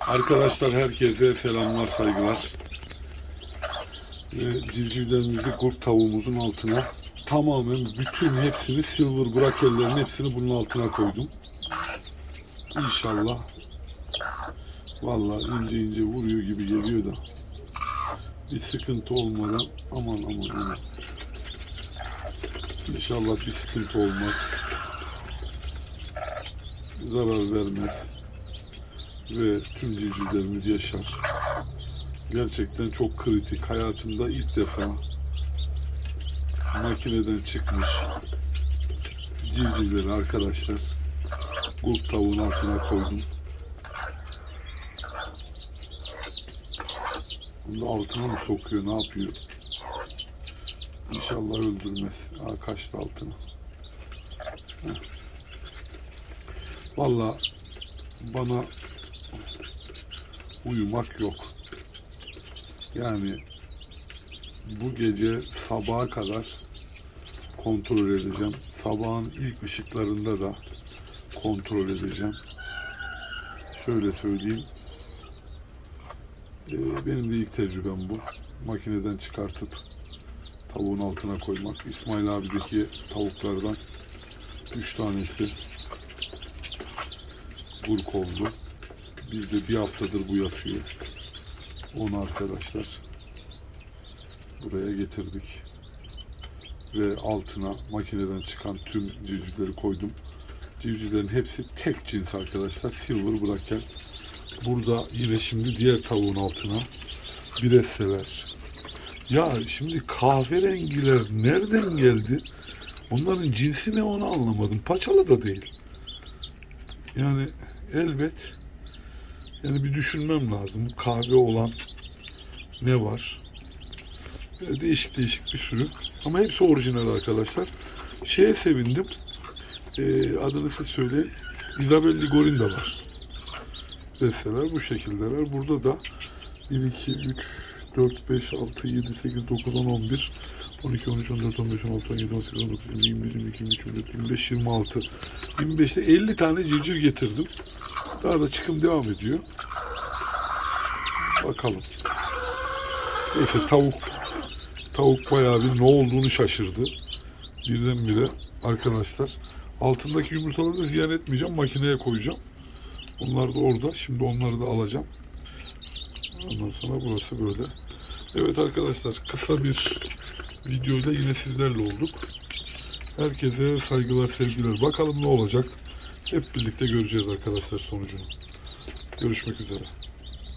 Arkadaşlar herkese selamlar saygılar. Ve civcivlerimizi kurt tavuğumuzun altına tamamen bütün hepsini silver brakellerin hepsini bunun altına koydum. İnşallah vallahi ince ince vuruyor gibi geliyor da bir sıkıntı olmadan aman aman aman İnşallah bir sıkıntı olmaz. Zarar vermez ve tüm civcivlerimiz yaşar. Gerçekten çok kritik. Hayatımda ilk defa makineden çıkmış civcivleri arkadaşlar kurt tavuğun altına koydum. Bunu altına mı sokuyor ne yapıyor? İnşallah öldürmez. Aa, kaçtı altına. Heh. Vallahi bana uyumak yok. Yani bu gece sabaha kadar kontrol edeceğim. Sabahın ilk ışıklarında da kontrol edeceğim. Şöyle söyleyeyim. Ee, benim de ilk tecrübem bu. Makineden çıkartıp tavuğun altına koymak. İsmail abideki tavuklardan üç tanesi burk oldu. Bir de bir haftadır bu yatıyor. Onu arkadaşlar buraya getirdik. Ve altına makineden çıkan tüm civcivleri koydum. Civcivlerin hepsi tek cins arkadaşlar. Silver Brakel. Burada yine şimdi diğer tavuğun altına bir esseler. Ya şimdi kahverengiler nereden geldi? Onların cinsi ne onu anlamadım. Paçalı da değil. Yani elbet yani bir düşünmem lazım. Kahve olan ne var? Böyle değişik değişik bir sürü. Ama hepsi orijinal arkadaşlar. Şeye sevindim. Ee, adını siz söyleyin. Isabel Ligorin de var. Besteler bu şekildeler. Burada da 1, 2, 3, 4, 5, 6, 7, 8, 9, 10, 11, 12, 13, 14, 15, 16, 17, 18, 19, 20, 21, 22, 23, 24, 25, 26. 25'te 50 tane civciv getirdim. Daha da çıkım devam ediyor. Bakalım. Neyse tavuk tavuk bayağı bir ne olduğunu şaşırdı. Birdenbire arkadaşlar. Altındaki yumurtaları da ziyan etmeyeceğim. Makineye koyacağım. Onlar da orada. Şimdi onları da alacağım. Ondan sonra burası böyle. Evet arkadaşlar kısa bir videoyla yine sizlerle olduk. Herkese saygılar sevgiler. Bakalım ne olacak. Hep birlikte göreceğiz arkadaşlar sonucunu. Görüşmek üzere.